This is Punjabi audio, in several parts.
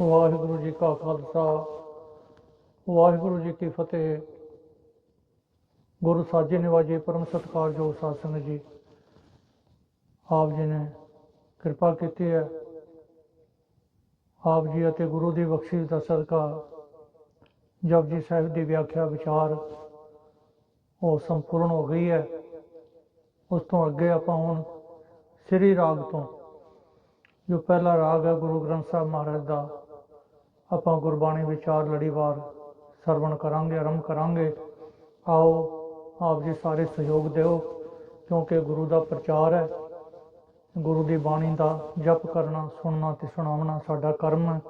ਵਾਹਿਗੁਰੂ ਜੀ ਕਾ ਖਾਲਸਾ, ਵਾਹਿਗੁਰੂ ਜੀ ਕੀ ਫਤਿਹ। ਗੁਰੂ ਸਾਜੇ ਨਿਵਾਜੇ ਪਰਮ ਸਤਿਕਾਰਯੋਗ ਸਾਧ ਸੰਗਤ ਜੀ, ਆਪ ਜੀ ਨੇ ਕਿਰਪਾ ਕੀਤੀ ਹੈ। ਆਪ ਜੀ ਅਤੇ ਗੁਰੂ ਦੀ ਬਖਸ਼ਿਸ਼ ਦਾ ਸਦਕਾ ਜਪਜੀ ਸਾਹਿਬ ਦੀ ਵਿਆਖਿਆ ਵਿਚਾਰ ਉਹ ਸੰਪੂਰਨ ਹੋ ਗਈ ਹੈ। ਉਸ ਤੋਂ ਅੱਗੇ ਆਪਾਂ ਹੁਣ ਸ੍ਰੀ ਰਾਗ ਤੋਂ, ਜੋ ਪਹਿਲਾ ਰਾਗ ਹੈ ਗੁਰੂ ਗ੍ਰੰਥ ਸਾਹਿਬ ਮਹਾਰਾਜ ਦਾ ਆਪਾਂ ਗੁਰਬਾਣੀ ਵਿਚਾਰ ਲੜੀਵਾਰ ਸਰਵਣ ਕਰਾਂਗੇ, ਆਰੰਭ ਕਰਾਂਗੇ। ਆਓ ਆਪ ਜੀ ਸਾਰੇ ਸਹਿਯੋਗ ਦਿਓ, ਕਿਉਂਕਿ ਗੁਰੂ ਦਾ ਪ੍ਰਚਾਰ ਹੈ। ਗੁਰੂ ਦੀ ਬਾਣੀ ਦਾ ਜਪ ਕਰਨਾ, ਸੁਣਨਾ ਤੇ ਸੁਣਾਉਣਾ ਸਾਡਾ ਕਰਮ ਹੈ।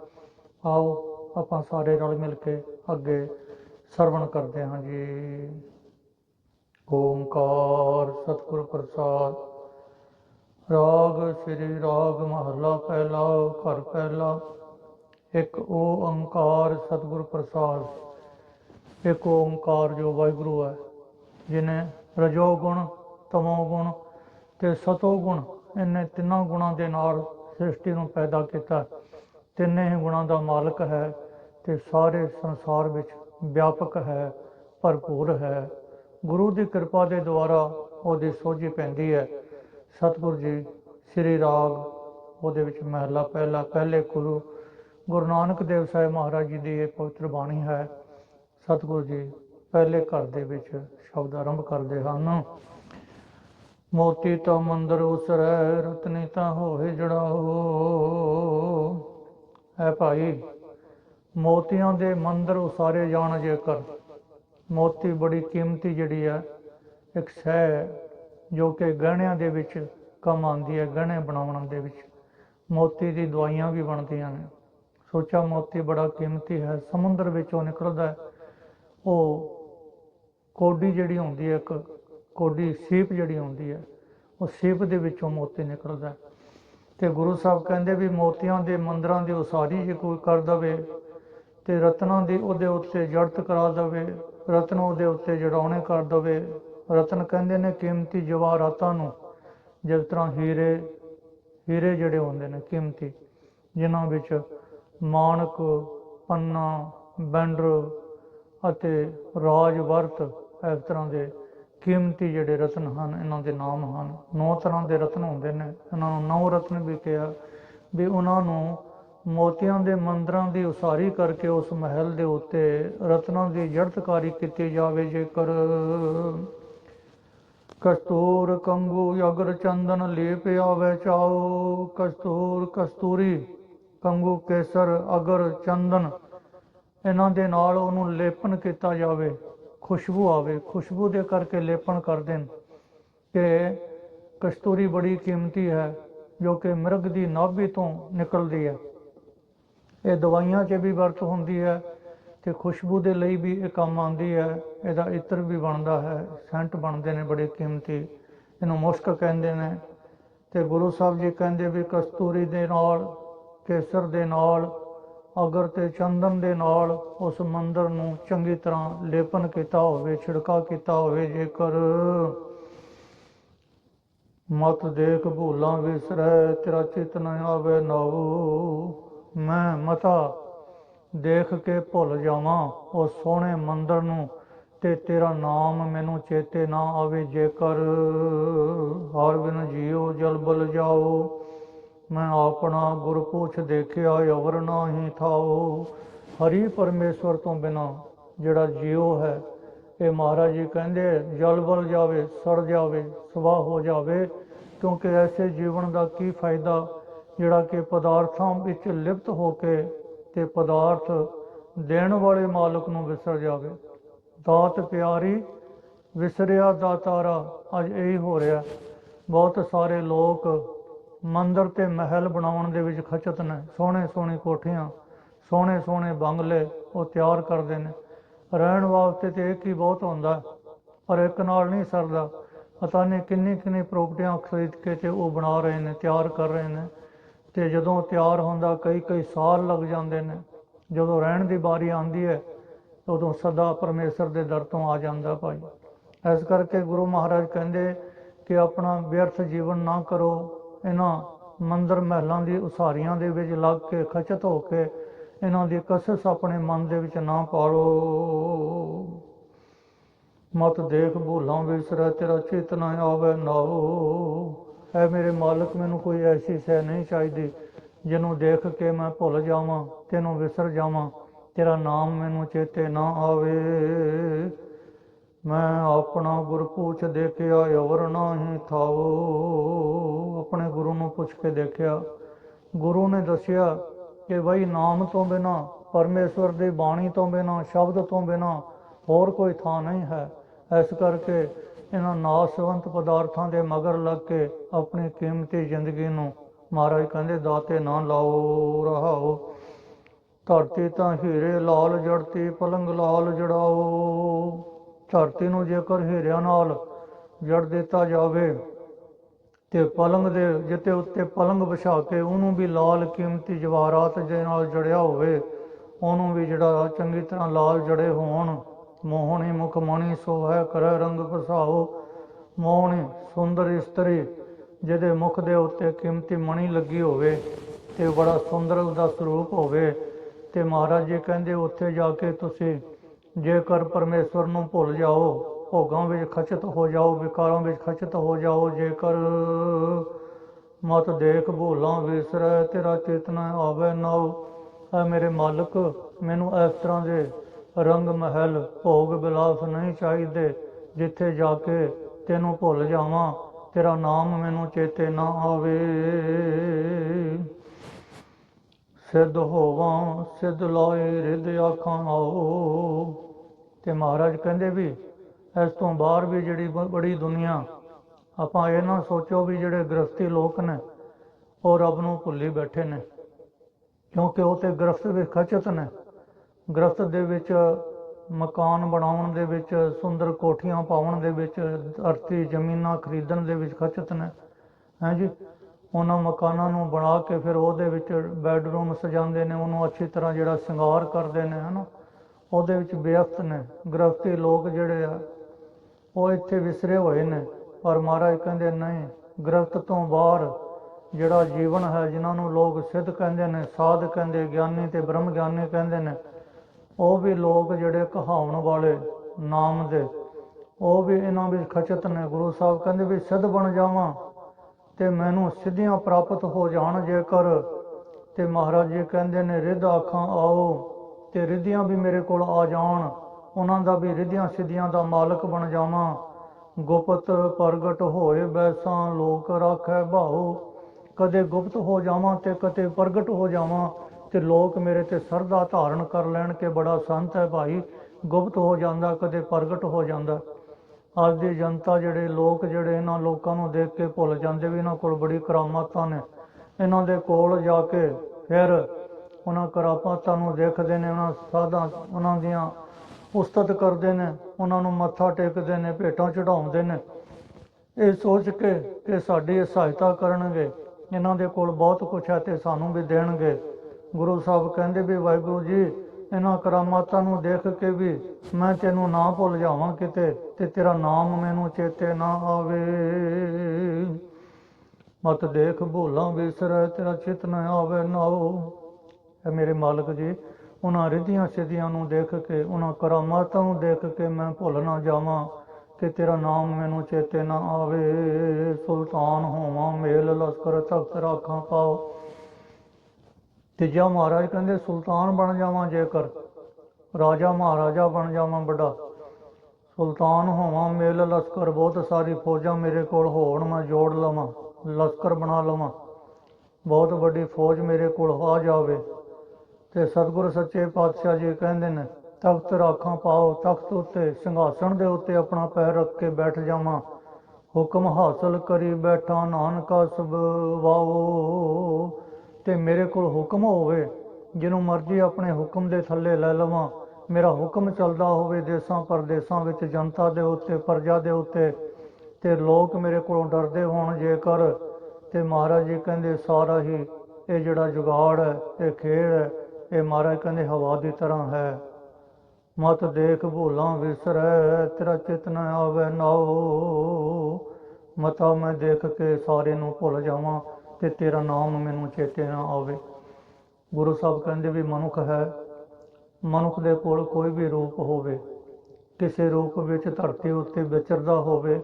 ਆਓ ਆਪਾਂ ਸਾਰੇ ਰਲ ਮਿਲ ਕੇ ਅੱਗੇ ਸਰਵਣ ਕਰਦੇ ਹਾਂ ਜੀ। ਓਮਕਾਰ ਸਤਿਗੁਰ ਪ੍ਰਸਾਦ। ਰਾਗ ਸ੍ਰੀ ਰਾਗ ਮਹੱਲਾ ਪਹਿਲਾ, ਘਰ ਪਹਿਲਾ। ਇੱਕ ਉਹ ਓੰਕਾਰ ਸਤਿਗੁਰ ਪ੍ਰਸਾਦ, ਇੱਕ ਓੰਕਾਰ ਜੋ ਵਾਹਿਗੁਰੂ ਹੈ ਜਿਨੇ ਰਜੋ ਗੁਣ, ਤਮੋ ਗੁਣ ਤੇ ਸਤੋ ਗੁਣ, ਇਹਨੇ ਤਿੰਨਾਂ ਗੁਣਾਂ ਦੇ ਨਾਲ ਸ੍ਰਿਸ਼ਟੀ ਨੂੰ ਪੈਦਾ ਕੀਤਾ। ਤਿੰਨੇ ਹੀ ਗੁਣਾਂ ਦਾ ਮਾਲਕ ਹੈ ਤੇ ਸਾਰੇ ਸੰਸਾਰ ਵਿੱਚ ਵਿਆਪਕ ਹੈ, ਭਰਪੂਰ ਹੈ। ਗੁਰੂ ਦੀ ਕਿਰਪਾ ਦੇ ਦੁਆਰਾ ਉਹਦੀ ਸੋਝੀ ਪੈਂਦੀ ਹੈ। ਸਤਿਗੁਰੂ ਜੀ, ਸ੍ਰੀ ਰਾਗ, ਉਹਦੇ ਵਿੱਚ ਮਹਿਲਾ ਪਹਿਲਾ, ਪਹਿਲੇ ਗੁਰੂ ਗੁਰੂ ਨਾਨਕ ਦੇਵ ਸਾਹਿਬ ਮਹਾਰਾਜ ਜੀ ਦੀ ਇਹ ਪਵਿੱਤਰ ਬਾਣੀ ਹੈ, ਸਤਿਗੁਰੂ ਜੀ ਪਹਿਲੇ ਘਰ ਦੇ ਵਿੱਚ ਸ਼ਬਦ ਆਰੰਭ ਕਰਦੇ ਹਨ। ਮੋਤੀ ਤਾਂ ਮੰਦਰ ਉਸਰੈ, ਰਤਨੀ ਤਾਂ ਹੋਏ ਜੜਾਓ। ਹੈ ਭਾਈ, ਮੋਤੀਆਂ ਦੇ ਮੰਦਰ ਉਸਾਰੇ ਜਾਣ ਜੇਕਰ, ਮੋਤੀ ਬੜੀ ਕੀਮਤੀ ਜਿਹੜੀ ਹੈ, ਇੱਕ ਸਹਿ ਜੋ ਕਿ ਗਹਿਣਿਆਂ ਦੇ ਵਿੱਚ ਕੰਮ ਆਉਂਦੀ ਹੈ, ਗਹਿਣੇ ਬਣਾਉਣ ਦੇ ਵਿੱਚ। ਮੋਤੀ ਦੀ ਦਵਾਈਆਂ ਵੀ ਬਣਦੀਆਂ ਨੇ। ਸੋਚਾ ਮੋਤੀ ਬੜਾ ਕੀਮਤੀ ਹੈ, ਸਮੁੰਦਰ ਵਿੱਚੋਂ ਨਿਕਲਦਾ ਹੈ। ਉਹ ਕੋਡੀ ਜਿਹੜੀ ਹੁੰਦੀ ਹੈ, ਇੱਕ ਕੋਡੀ ਸੀਪ ਜਿਹੜੀ ਹੁੰਦੀ ਹੈ, ਉਹ ਸੀਪ ਦੇ ਵਿੱਚੋਂ ਮੋਤੀ ਨਿਕਲਦਾ ਹੈ। ਤੇ ਗੁਰੂ ਸਾਹਿਬ ਕਹਿੰਦੇ ਵੀ ਮੋਤੀਆਂ ਦੇ ਮੰਦਰਾਂ ਦੀ ਉਸਾਰੀ ਜੇ ਕੋਈ ਕਰ ਦਵੇ ਤੇ ਰਤਨਾਂ ਦੀ ਉਹਦੇ ਉੱਤੇ ਜੜਤ ਕਰਾ ਦਵੇ, ਰਤਨ ਉਹਦੇ ਉੱਤੇ ਜੜਾਉਣੇ ਕਰ ਦਵੇ। ਰਤਨ ਕਹਿੰਦੇ ਨੇ ਕੀਮਤੀ ਜਵਾਹਰਾਤਾਂ ਨੂੰ, ਜਿਸ ਤਰ੍ਹਾਂ ਹੀਰੇ ਹੀਰੇ ਜਿਹੜੇ ਹੁੰਦੇ ਨੇ ਕੀਮਤੀ, ਜਿਨ੍ਹਾਂ ਵਿੱਚ ਮਾਣਕ, ਪੰਨਾ ਬੈਂਡਰ ਅਤੇ ਰਾਜ ਵਰਤ ਇਸ ਤਰ੍ਹਾਂ ਦੇ ਕੀਮਤੀ ਜਿਹੜੇ ਰਤਨ ਹਨ, ਇਹਨਾਂ ਦੇ ਨਾਮ ਹਨ। ਨੌ ਤਰ੍ਹਾਂ ਦੇ ਰਤਨ ਹੁੰਦੇ ਨੇ। ਇਹਨਾਂ ਨੂੰ ਨੌ ਰਤਨ ਵੀ ਕਿਹਾ ਵੀ ਉਹਨਾਂ ਨੂੰ ਮੋਤੀਆਂ ਦੇ ਮੰਦਰਾਂ ਦੀ ਉਸਾਰੀ ਕਰਕੇ ਉਸ ਮਹਿਲ ਦੇ ਉੱਤੇ ਰਤਨਾਂ ਦੀ ਜੜਤਕਾਰੀ ਕੀਤੀ ਜਾਵੇ, ਜੇਕਰ ਕਸਤੂਰ ਕੰਗੂ ਅਗਰ ਚੰਦਨ ਲੇਪ ਆਵੇ ਚਾਓ ਕਸਤੂਰ ਕਸਤੂਰੀ ਕੰਗੂ ਕੇਸਰ ਅਗਰ ਚੰਦਨ ਇਹਨਾਂ ਦੇ ਨਾਲ ਉਹਨੂੰ ਲੇਪਨ ਕੀਤਾ ਜਾਵੇ, ਖੁਸ਼ਬੂ ਆਵੇ, ਖੁਸ਼ਬੂ ਦੇ ਕਰਕੇ ਲੇਪਨ ਕਰਦੇ ਨੇ ਕਿ ਕਸਤੂਰੀ ਬੜੀ ਕੀਮਤੀ ਹੈ, ਜੋ ਕਿ ਮਿਰਗ ਦੀ ਨਾਭੀ ਤੋਂ ਨਿਕਲਦੀ ਹੈ। ਇਹ ਦਵਾਈਆਂ 'ਚ ਵੀ ਵਰਤ ਹੁੰਦੀ ਹੈ ਤੇ ਖੁਸ਼ਬੂ ਦੇ ਲਈ ਵੀ ਇਹ ਕੰਮ ਆਉਂਦੀ ਹੈ। ਇਹਦਾ ਇਤਰ ਵੀ ਬਣਦਾ ਹੈ, ਸੈਂਟ ਬਣਦੇ ਨੇ ਬੜੇ ਕੀਮਤੀ। ਇਹਨੂੰ ਮੁਸ਼ਕ ਕਹਿੰਦੇ ਨੇ। ਤੇ ਗੁਰੂ ਸਾਹਿਬ ਜੀ ਕਹਿੰਦੇ ਵੀ ਕਸਤੂਰੀ ਦੇ ਨਾਲ ਕੇਸਰ ਦੇ ਨਾਲ, ਅਗਰ ਤੇ ਚੰਦਨ ਦੇ ਨਾਲ ਉਸ ਮੰਦਰ ਨੂੰ ਚੰਗੀ ਤਰ੍ਹਾਂ ਲੇਪਨ ਕੀਤਾ ਹੋਵੇ, ਛਿੜਕਾ ਕੀਤਾ ਹੋਵੇ, ਜੇਕਰ ਮਤ ਦੇਖ ਭੂਲਾਂ ਵਿਸਰੈ, ਤੇਰਾ ਚਿਤ ਨ ਆਵੇ ਨਾਉ, ਮੈਂ ਮਤਾ ਦੇਖ ਕੇ ਭੁੱਲ ਜਾਵਾਂ ਉਹ ਸੋਹਣੇ ਮੰਦਰ ਨੂੰ, ਤੇ ਤੇਰਾ ਨਾਮ ਮੈਨੂੰ ਚੇਤੇ ਨਾ ਆਵੇ, ਜੇਕਰ ਹਰ ਬਿਨ ਜੀਉ ਜਲ ਜਾਓ ਮੈਂ ਆਪਣਾ ਗੁਰ ਪੁੱਛ ਦੇਖਿਆ, ਅਵਰ ਨਾਹੀ ਥਾਓ ਹਰੀ ਪਰਮੇਸ਼ਵਰ ਤੋਂ ਬਿਨਾ ਜਿਹੜਾ ਜੀਉ ਹੈ, ਇਹ ਮਹਾਰਾਜ ਜੀ ਕਹਿੰਦੇ ਜਲ ਬਲ ਜਾਵੇ, ਸੜ ਜਾਵੇ, ਸਵਾਹ ਹੋ ਜਾਵੇ, ਕਿਉਂਕਿ ਐਸੇ ਜੀਵਨ ਦਾ ਕੀ ਫਾਇਦਾ? ਜਿਹੜਾ ਕਿ ਪਦਾਰਥਾਂ ਵਿੱਚ ਲਿਪਤ ਹੋ ਕੇ ਤੇ ਪਦਾਰਥ ਦੇਣ ਵਾਲੇ ਮਾਲਕ ਨੂੰ ਵਿਸਰ ਜਾਵੇ। ਦਾਤ ਪਿਆਰੀ, ਵਿਸਰਿਆ ਦਾਤਾਰਾ, ਅੱਜ ਇਹੀ ਹੋ ਰਿਹਾ। ਬਹੁਤ ਸਾਰੇ ਲੋਕ ਮੰਦਰ ਤੇ ਮਹਿਲ ਬਣਾਉਣ ਦੇ ਵਿੱਚ ਖਚਤ ਨੇ। ਸੋਹਣੇ ਸੋਹਣੇ ਕੋਠੀਆਂ, ਸੋਹਣੇ ਸੋਹਣੇ ਬੰਗਲੇ ਉਹ ਤਿਆਰ ਕਰਦੇ ਨੇ। ਰਹਿਣ ਵਾਸਤੇ ਤੇ ਇੱਕ ਹੀ ਬਹੁਤ ਹੁੰਦਾ, ਪਰ ਇੱਕ ਨਾਲ ਨਹੀਂ ਸਰਦਾ। ਪਤਾ ਨਹੀਂ ਕਿੰਨੀ ਕਿੰਨੀ ਪ੍ਰਾਪਰਟੀਆਂ ਖਰੀਦ ਕੇ ਤੇ ਉਹ ਬਣਾ ਰਹੇ ਨੇ, ਤਿਆਰ ਕਰ ਰਹੇ ਨੇ। ਤੇ ਜਦੋਂ ਤਿਆਰ ਹੁੰਦਾ, ਕਈ ਕਈ ਸਾਲ ਲੱਗ ਜਾਂਦੇ ਨੇ। ਜਦੋਂ ਰਹਿਣ ਦੀ ਵਾਰੀ ਆਉਂਦੀ ਹੈ, ਉਦੋਂ ਸਦਾ ਪਰਮੇਸ਼ਰ ਦੇ ਦਰ ਤੋਂ ਆ ਜਾਂਦਾ ਭਾਈ। ਇਸ ਕਰਕੇ ਗੁਰੂ ਮਹਾਰਾਜ ਕਹਿੰਦੇ ਕਿ ਆਪਣਾ ਵਿਅਰਥ ਜੀਵਨ ਨਾ ਕਰੋ। ਇਹਨਾਂ ਮੰਦਰ ਮਹਿਲਾਂ ਦੀ ਉਸਾਰੀਆਂ ਦੇ ਵਿੱਚ ਲੱਗ ਕੇ ਖਚਤ ਹੋ ਕੇ ਇਹਨਾਂ ਦੀ ਕਸਸ ਆਪਣੇ ਮਨ ਦੇ ਵਿੱਚ ਨਾ ਪਾਲੋ ਮਤ ਦੇਖ ਭੂਲਾਂ ਵਿਸਰੈ ਤੇਰਾ ਚਿਤ ਨਾ ਆਵੇ ਨਾਉ। ਐ ਮੇਰੇ ਮਾਲਕ ਮੈਨੂੰ ਕੋਈ ਐਸੀ ਸਹਿ ਨਹੀਂ ਚਾਹੀਦੀ ਜਿਹਨੂੰ ਦੇਖ ਕੇ ਮੈਂ ਭੁੱਲ ਜਾਵਾਂ ਤੈਨੂੰ ਵਿਸਰ ਜਾਵਾਂ। ਤੇਰਾ ਨਾਮ ਮੈਨੂੰ ਚੇਤੇ ਨਾ ਆਵੇ। ਮੈਂ ਆਪਣਾ ਗੁਰ ਪੁੱਛ ਦੇਖਿਆ, ਅਵਰ ਨਾਹੀ ਥਾਓ ਆਪਣੇ ਗੁਰੂ ਨੂੰ ਪੁੱਛ ਕੇ ਦੇਖਿਆ। ਗੁਰੂ ਨੇ ਦੱਸਿਆ ਕਿ ਬਈ ਨਾਮ ਤੋਂ ਬਿਨਾ, ਪਰਮੇਸ਼ਵਰ ਦੀ ਬਾਣੀ ਤੋਂ ਬਿਨਾ, ਸ਼ਬਦ ਤੋਂ ਬਿਨਾ ਹੋਰ ਕੋਈ ਥਾਂ ਨਹੀਂ ਹੈ। ਇਸ ਕਰਕੇ ਇਹਨਾਂ ਨਾਸਵੰਤ ਪਦਾਰਥਾਂ ਦੇ ਮਗਰ ਲੱਗ ਕੇ ਆਪਣੀ ਕੀਮਤੀ ਜ਼ਿੰਦਗੀ ਨੂੰ ਮਹਾਰਾਜ ਕਹਿੰਦੇ, ਦਾਤੇ ਨਾ ਲਾਓ, ਰਹਾਓ। ਧਰਤੀ ਤਾਂ ਹੀਰੇ ਲਾਲ ਜੜਤੀ ਪਲੰਗ ਲਾਲ ਜੜਾਓ। ਧਰਤੀ ਨੂੰ ਜੇਕਰ ਹੀਰਿਆਂ ਨਾਲ ਜੜ ਦਿੱਤਾ ਜਾਵੇ ਤੇ ਪਲੰਗ ਦੇ ਜਿੱਤੇ ਉੱਤੇ ਪਲੰਗ ਵਿਛਾ ਕੇ ਉਹਨੂੰ ਵੀ ਲਾਲ ਕੀਮਤੀ ਜਵਾਹਰਾਤ ਦੇ ਨਾਲ ਜੜਿਆ ਹੋਵੇ, ਉਹਨੂੰ ਵੀ ਜਿਹੜਾ ਚੰਗੀ ਤਰ੍ਹਾਂ ਲਾਲ ਜੜੇ ਹੋਣ। ਮੋਹਣੀ ਮੁਖ ਮਣੀ ਸੋਹੈ ਕਰੈ ਰੰਗ ਪਸਾਓ ਮੋਹਣੀ ਸੁੰਦਰ ਇਸਤਰੀ ਜਿਹਦੇ ਮੁਖ ਦੇ ਉੱਤੇ ਕੀਮਤੀ ਮਣੀ ਲੱਗੀ ਹੋਵੇ ਤੇ ਬੜਾ ਸੁੰਦਰ ਉਹਦਾ ਸਰੂਪ ਹੋਵੇ। ਤੇ ਮਹਾਰਾਜ ਜੀ ਕਹਿੰਦੇ, ਉੱਥੇ ਜਾ ਕੇ ਤੁਸੀਂ ਜੇਕਰ ਪਰਮੇਸ਼ਵਰ ਨੂੰ ਭੁੱਲ ਜਾਓ, ਭੋਗਾਂ ਵਿੱਚ ਖਚਿਤ ਹੋ ਜਾਓ, ਵਿਕਾਰਾਂ ਵਿੱਚ ਖਚਿਤ ਹੋ ਜਾਓ, ਜੇਕਰ ਮਤ ਦੇਖ ਭੋਲਾਂ ਵਿਸਰੈ, ਤੇਰਾ ਚੇਤਨਾ ਆਵੇ ਨਾਉ। ਐ ਮੇਰੇ ਮਾਲਕ, ਮੈਨੂੰ ਇਸ ਤਰ੍ਹਾਂ ਦੇ ਰੰਗ ਮਹਿਲ ਭੋਗ ਬਿਲਾਸ ਨਹੀਂ ਚਾਹੀਦੇ, ਜਿੱਥੇ ਜਾ ਕੇ ਤੈਨੂੰ ਭੁੱਲ ਜਾਵਾਂ, ਤੇਰਾ ਨਾਮ ਮੈਨੂੰ ਚੇਤੇ ਨਾ ਆਵੇ। ਸਿੱਧ ਹੋਵਾਂ, ਸਿੱਧ ਲਾਏ ਰਿਦ ਆਖਾਂ ਆਓ। ਤੇ ਮਹਾਰਾਜ ਕਹਿੰਦੇ ਵੀ ਇਸ ਤੋਂ ਬਾਹਰ ਵੀ ਜਿਹੜੀ ਬ- ਬੜੀ ਦੁਨੀਆ, ਆਪਾਂ ਇਹ ਨਾ ਸੋਚੋ ਵੀ ਜਿਹੜੇ ਗ੍ਰਸਤੀ ਲੋਕ ਨੇ, ਉਹ ਰੱਬ ਨੂੰ ਭੁੱਲੀ ਬੈਠੇ ਨੇ। ਕਿਉਂਕਿ ਉਹ ਤੇ ਗ੍ਰਸਤ ਵਿੱਚ ਖਚਤ ਨੇ। ਗ੍ਰਸਤ ਦੇ ਵਿੱਚ ਮਕਾਨ ਬਣਾਉਣ ਦੇ ਵਿੱਚ, ਸੁੰਦਰ ਕੋਠੀਆਂ ਪਾਉਣ ਦੇ ਵਿੱਚ, ਧਰਤੀ ਜ਼ਮੀਨਾਂ ਖਰੀਦਣ ਦੇ ਵਿੱਚ ਖਚਤ ਨੇ। ਹੈ ਜੀ? ਉਹਨਾਂ ਮਕਾਨਾਂ ਨੂੰ ਬਣਾ ਕੇ ਫਿਰ ਉਹਦੇ ਵਿੱਚ ਬੈੱਡਰੂਮ ਸਜਾਉਂਦੇ ਨੇ, ਉਹਨੂੰ ਅੱਛੀ ਤਰ੍ਹਾਂ ਜਿਹੜਾ ਸ਼ਿੰਗਾਰ ਕਰਦੇ ਨੇ, ਹਨਾ? ਉਹਦੇ ਵਿੱਚ ਵਿਅਸਤ ਨੇ। ਗ੍ਰਸਤੀ ਲੋਕ ਜਿਹੜੇ ਆ, ਉਹ ਇੱਥੇ ਵਿਸਰੇ ਹੋਏ ਨੇ। ਪਰ ਮਹਾਰਾਜ ਕਹਿੰਦੇ, ਨਹੀਂ ਗ੍ਰਸਤ ਤੋਂ ਬਾਹਰ ਜਿਹੜਾ ਜੀਵਨ ਹੈ, ਜਿਨ੍ਹਾਂ ਨੂੰ ਲੋਕ ਸਿੱਧ ਕਹਿੰਦੇ ਨੇ, ਸਾਧ ਕਹਿੰਦੇ, ਗਿਆਨੀ ਤੇ ਬ੍ਰਹਮ ਗਿਆਨੀ ਕਹਿੰਦੇ ਨੇ, ਉਹ ਵੀ ਲੋਕ ਜਿਹੜੇ ਕਹਾਉਣ ਵਾਲੇ ਨਾਮ ਦੇ, ਉਹ ਵੀ ਇਹਨਾਂ ਵਿੱਚ ਖਚਤ ਨੇ। ਗੁਰੂ ਸਾਹਿਬ ਕਹਿੰਦੇ ਵੀ, ਸਿੱਧ ਬਣ ਜਾਵਾਂ ਤੇ ਮੈਨੂੰ ਸਿੱਧੀਆਂ ਪ੍ਰਾਪਤ ਹੋ ਜਾਣ ਜੇਕਰ। ਤੇ ਮਹਾਰਾਜ ਜੀ ਕਹਿੰਦੇ ਨੇ, ਰਿੱਧ ਆਖਾਂ, ਆਓ ਤੇ ਰਿੱਧੀਆਂ ਵੀ ਮੇਰੇ ਕੋਲ ਆ ਜਾਣ। ਉਹਨਾਂ ਦਾ ਵੀ ਰਿੱਧੀਆਂ ਸਿੱਧੀਆਂ ਦਾ ਮਾਲਕ ਬਣ ਜਾਵਾਂ। ਗੁਪਤ ਪ੍ਰਗਟ ਹੋਏ ਬੈਸਾਂ, ਲੋਕ ਰਾਖੈ ਭਾਉ। ਕਦੇ ਗੁਪਤ ਹੋ ਜਾਵਾਂ ਤੇ ਕਦੇ ਪ੍ਰਗਟ ਹੋ ਜਾਵਾਂ। ਤੇ ਲੋਕ ਮੇਰੇ ਤੇ ਸਰਦਾ ਧਾਰਨ ਕਰ ਲੈਣ ਕਿ ਬੜਾ ਸੰਤ ਹੈ ਭਾਈ। ਗੁਪਤ ਹੋ ਜਾਂਦਾ, ਕਦੇ ਪ੍ਰਗਟ ਹੋ ਜਾਂਦਾ। ਅੱਜ ਦੀ ਜਨਤਾ ਜਿਹੜੇ ਲੋਕ ਜਿਹੜੇ ਇਹਨਾਂ ਲੋਕਾਂ ਨੂੰ ਦੇਖ ਕੇ ਭੁੱਲ ਜਾਂਦੇ ਵੀ ਇਹਨਾਂ ਕੋਲ ਬੜੀ ਕਰਾਮਾਤਾਂ ਨੇ, ਇਹਨਾਂ ਦੇ ਕੋਲ ਜਾ ਕੇ ਫਿਰ ਉਹਨਾਂ ਕਰਾਮਾਤਾਂ ਨੂੰ ਦੇਖਦੇ ਨੇ, ਉਹਨਾਂ ਸਾਧਾਂ ਉਹਨਾਂ ਦੀਆਂ ਉਸਤਤ ਕਰਦੇ ਨੇ, ਉਹਨਾਂ ਨੂੰ ਮੱਥਾ ਟੇਕਦੇ ਨੇ, ਭੇਟਾਂ ਚੜਾਉਂਦੇ ਨੇ। ਇਹ ਸੋਚ ਕੇ ਕਿ ਸਾਡੀ ਸਹਾਇਤਾ ਕਰਨਗੇ, ਇਹਨਾਂ ਦੇ ਕੋਲ ਬਹੁਤ ਕੁਝ ਹੈ ਤੇ ਸਾਨੂੰ ਵੀ ਦੇਣਗੇ। ਗੁਰੂ ਸਾਹਿਬ ਕਹਿੰਦੇ ਵੀ ਵਾਹਿਗੁਰੂ ਜੀ ਇਹਨਾਂ ਕਰਾਮਾਤਾਂ ਨੂੰ ਦੇਖ ਕੇ ਵੀ ਮੈਂ ਤੈਨੂੰ ਨਾ ਭੁੱਲ ਜਾਵਾਂ ਕਿਤੇ ਤੇ ਤੇਰਾ ਨਾਮ ਮੈਨੂੰ ਚੇਤੇ ਨਾ ਆਵੇ। ਮਤ ਦੇਖ ਭੁੱਲਾਂ ਵਿਸਰੈ ਤੇਰਾ ਚਿਤ ਨਾ ਆਵੇ ਨਾਉ। ਐ ਮੇਰੇ ਮਾਲਕ ਜੀ, ਉਹਨਾਂ ਰਿਧੀਆਂ ਸਿੱਧੀਆਂ ਨੂੰ ਦੇਖ ਕੇ, ਉਹਨਾਂ ਕਰਾਮਾਤਾਂ ਨੂੰ ਦੇਖ ਕੇ ਮੈਂ ਭੁੱਲ ਨਾ ਜਾਵਾਂ ਕਿ ਤੇਰਾ ਨਾਮ ਮੈਨੂੰ ਚੇਤੇ ਨਾ ਆਵੇ। ਸੁਲਤਾਨ ਹੋਵਾਂ ਮੇਲ, ਲਸ਼ਕਰ, ਤਖਤ, ਰਾਖਾਂ ਪਾਓ। ਤੀਜਾ ਮਹਾਰਾਜ ਕਹਿੰਦੇ, ਸੁਲਤਾਨ ਬਣ ਜਾਵਾਂ ਜੇਕਰ, ਰਾਜਾ ਮਹਾਰਾਜਾ ਬਣ ਜਾਵਾਂ ਵੱਡਾ। ਸੁਲਤਾਨ ਹੋਵਾਂ, ਮੇਲ ਲਸ਼ਕਰ ਬਹੁਤ ਸਾਰੀ ਫੌਜਾਂ ਮੇਰੇ ਕੋਲ ਹੋਣ, ਮੈਂ ਜੋੜ ਲਵਾਂ, ਲਸ਼ਕਰ ਬਣਾ ਲਵਾਂ। ਬਹੁਤ ਵੱਡੀ ਫੌਜ ਮੇਰੇ ਕੋਲ ਆ ਜਾਵੇ। ਤੇ ਸਤਿਗੁਰ ਸੱਚੇ ਪਾਤਸ਼ਾਹ ਜੀ ਕਹਿੰਦੇ ਨੇ, ਤਖਤ ਰਾਖਾਂ ਪਾਓ, ਤਖਤ ਉੱਤੇ, ਸਿੰਘਾਸਣ ਦੇ ਉੱਤੇ ਆਪਣਾ ਪੈਰ ਰੱਖ ਕੇ ਬੈਠ ਜਾਵਾਂ। ਹੁਕਮ ਹਾਸਲ ਕਰੀ ਬੈਠਾ, ਨਾਨਕਾ ਸਭ ਵਾਓ ਤੇ ਮੇਰੇ ਕੋਲ ਹੁਕਮ ਹੋਵੇ, ਜਿਹਨੂੰ ਮਰਜ਼ੀ ਆਪਣੇ ਹੁਕਮ ਦੇ ਥੱਲੇ ਲੈ ਲਵਾਂ। ਮੇਰਾ ਹੁਕਮ ਚੱਲਦਾ ਹੋਵੇ ਦੇਸਾਂ ਪਰਦੇਸਾਂ ਵਿੱਚ, ਜਨਤਾ ਦੇ ਉੱਤੇ, ਪ੍ਰਜਾ ਦੇ ਉੱਤੇ, ਤੇ ਲੋਕ ਮੇਰੇ ਕੋਲੋਂ ਡਰਦੇ ਹੋਣ ਜੇਕਰ, ਤੇ ਮਹਾਰਾਜ ਜੀ ਕਹਿੰਦੇ, ਸਾਰਾ ਹੀ ਇਹ ਜਿਹੜਾ ਜੁਗਾੜ ਹੈ, ਇਹ ਖੇਡ ਹੈ, ਇਹ ਮਹਾਰਾਜ ਕਹਿੰਦੇ, ਹਵਾ ਦੀ ਤਰ੍ਹਾਂ ਹੈ। ਮਤ ਦੇਖ ਭੂਲਾਂ ਵਿਸਰੈ, ਤੇਰਾ ਚਿਤ ਨ ਆਵੇ ਨਾਉ। ਮਤਾ ਮੈਂ ਦੇਖ ਕੇ ਸਾਰੇ ਨੂੰ ਭੁੱਲ ਜਾਵਾਂ। ਤੇ ਤੇਰਾ ਨਾਮ ਮੈਨੂੰ ਚੇਤੇ ਨਾ ਆਵੇ। ਗੁਰੂ ਸਾਹਿਬ ਕਹਿੰਦੇ ਵੀ ਮਨੁੱਖ ਹੈ, ਮਨੁੱਖ ਦੇ ਕੋਲ ਕੋਈ ਵੀ ਰੂਪ ਹੋਵੇ, ਕਿਸੇ ਰੂਪ ਵਿੱਚ ਧਰਤੀ ਉੱਤੇ ਵਿਚਰਦਾ ਹੋਵੇ,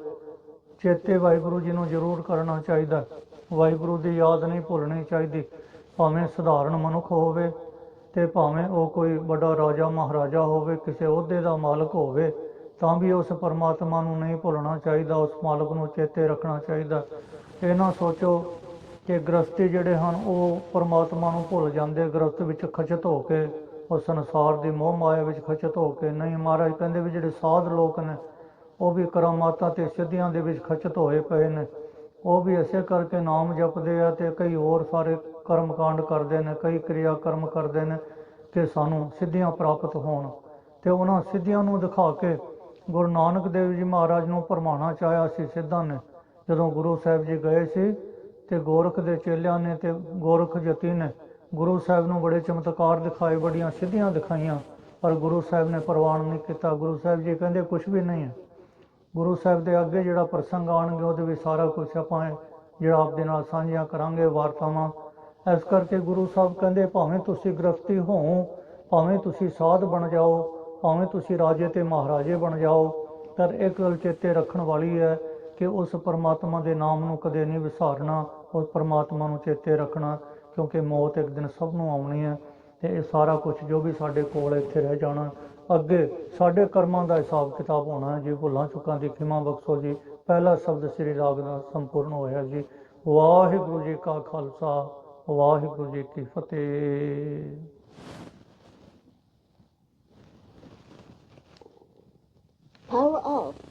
ਚੇਤੇ ਵਾਹਿਗੁਰੂ ਜੀ ਨੂੰ ਜ਼ਰੂਰ ਕਰਨਾ ਚਾਹੀਦਾ। ਵਾਹਿਗੁਰੂ ਦੀ ਯਾਦ ਨਹੀਂ ਭੁੱਲਣੀ ਚਾਹੀਦੀ। ਭਾਵੇਂ ਸਧਾਰਨ ਮਨੁੱਖ ਹੋਵੇ ਤੇ ਭਾਵੇਂ ਉਹ ਕੋਈ ਵੱਡਾ ਰਾਜਾ, ਮਹਾਰਾਜਾ ਹੋਵੇ, ਕਿਸੇ ਅਹੁਦੇ ਦਾ ਮਾਲਕ ਹੋਵੇ, ਤਾਂ ਵੀ ਉਸ ਪਰਮਾਤਮਾ ਨੂੰ ਨਹੀਂ ਭੁੱਲਣਾ ਚਾਹੀਦਾ, ਉਸ ਮਾਲਕ ਨੂੰ ਚੇਤੇ ਰੱਖਣਾ ਚਾਹੀਦਾ। ਇਹ ਨਾ ਸੋਚੋ ਕਿ ਗ੍ਰਸਤੀ ਜਿਹੜੇ ਹਨ, ਉਹ ਪਰਮਾਤਮਾ ਨੂੰ ਭੁੱਲ ਜਾਂਦੇ ਗ੍ਰਸਤ ਵਿੱਚ ਖਚਤ ਹੋ ਕੇ ਉਹ ਸੰਸਾਰ ਦੀ ਮੋਹ ਮਾਇਆ ਵਿੱਚ ਖਚਤ ਹੋ ਕੇ, ਨਹੀਂ ਮਹਾਰਾਜ ਕਹਿੰਦੇ ਵੀ ਜਿਹੜੇ ਸਾਧ ਲੋਕ ਨੇ, ਉਹ ਵੀ ਕਰਾਮਾਤਾਂ ਤੇ ਸਿੱਧੀਆਂ ਦੇ ਵਿੱਚ ਖਚਤ ਹੋਏ ਪਏ ਨੇ। ਉਹ ਵੀ ਇਸੇ ਕਰਕੇ ਨਾਮ ਜਪਦੇ ਆ ਤੇ ਕਈ ਹੋਰ ਸਾਰੇ ਕਰਮ ਕਾਂਡ ਕਰਦੇ ਨੇ, ਕਈ ਕਿਰਿਆ ਕਰਮ ਕਰਦੇ ਨੇ ਕਿ ਸਾਨੂੰ ਸਿੱਧੀਆਂ ਪ੍ਰਾਪਤ ਹੋਣ। ਤੇ ਉਹਨਾਂ ਸਿੱਧੀਆਂ ਨੂੰ ਦਿਖਾ ਕੇ ਗੁਰੂ ਨਾਨਕ ਦੇਵ ਜੀ ਮਹਾਰਾਜ ਨੂੰ ਪਰਮਾਣਾ ਚਾਹਿਆ ਸੀ ਸਿੱਧਾਂ ਨੇ। ਜਦੋਂ ਗੁਰੂ ਸਾਹਿਬ ਜੀ ਗਏ ਸੀ ਤੇ ਗੋਰਖ ਦੇ ਚੇਲਿਆਂ ਨੇ ਤੇ ਗੋਰਖ ਜਤੀ ਨੇ ਗੁਰੂ ਸਾਹਿਬ ਨੂੰ ਬੜੇ ਚਮਤਕਾਰ ਦਿਖਾਏ, ਬੜੀਆਂ ਸਿੱਧੀਆਂ ਦਿਖਾਈਆਂ, ਪਰ ਗੁਰੂ ਸਾਹਿਬ ਨੇ ਪ੍ਰਵਾਨ ਨਹੀਂ ਕੀਤਾ। ਗੁਰੂ ਸਾਹਿਬ ਜੀ ਕਹਿੰਦੇ ਕੁਝ ਵੀ ਨਹੀਂ ਹੈ। ਗੁਰੂ ਸਾਹਿਬ ਦੇ ਅੱਗੇ ਜਿਹੜਾ ਪ੍ਰਸੰਗ ਆਣਗੇ ਉਹਦੇ ਵਿੱਚ ਸਾਰਾ ਕੁਝ ਆਪਾਂ ਜਿਹੜਾ ਆਪਦੇ ਨਾਲ ਸਾਂਝੀਆਂ ਕਰਾਂਗੇ, ਵਾਰਤਾਵਾਂ। ਇਸ ਕਰਕੇ ਗੁਰੂ ਸਾਹਿਬ ਕਹਿੰਦੇ, ਭਾਵੇਂ ਤੁਸੀਂ ਗ੍ਰਸਤੀ ਹੋ ਭਾਵੇਂ ਤੁਸੀਂ ਸਾਧ ਬਣ ਜਾਓ, ਭਾਵੇਂ ਤੁਸੀਂ ਰਾਜੇ ਤੇ ਮਹਾਰਾਜੇ ਬਣ ਜਾਓ, ਪਰ ਇੱਕ ਗੱਲ ਚੇਤੇ ਰੱਖਣ ਵਾਲੀ ਹੈ ਕਿ ਉਸ ਪਰਮਾਤਮਾ ਦੇ ਨਾਮ ਨੂੰ ਕਦੇ ਨਹੀਂ ਵਿਸਾਰਨਾ। ਔਰ ਪਰਮਾਤਮਾ ਨੂੰ ਚੇਤੇ ਰੱਖਣਾ, ਕਿਉਂਕਿ ਮੌਤ ਇੱਕ ਦਿਨ ਸਭ ਨੂੰ ਆਉਣੀ ਹੈ ਤੇ ਇਹ ਸਾਰਾ ਕੁਝ ਜੋ ਵੀ ਸਾਡੇ ਕੋਲ ਇੱਥੇ ਰਹਿ ਜਾਣਾ, ਅੱਗੇ ਸਾਡੇ ਕਰਮਾਂ ਦਾ ਹਿਸਾਬ ਕਿਤਾਬ ਹੋਣਾ ਹੈ ਜੀ, ਭੁੱਲਾਂ ਚੁੱਕਾਂ ਦੀ ਖਿਮਾ ਬਖਸ਼ੋ ਜੀ। ਪਹਿਲਾ ਸ਼ਬਦ ਸ੍ਰੀ ਰਾਗ ਦਾ ਸੰਪੂਰਨ ਹੋਇਆ ਜੀ। ਵਾਹਿਗੁਰੂ ਜੀ ਕਾ ਖਾਲਸਾ, ਵਾਹਿਗੁਰੂ ਜੀ ਕੀ ਫਤਿਹ। Power off.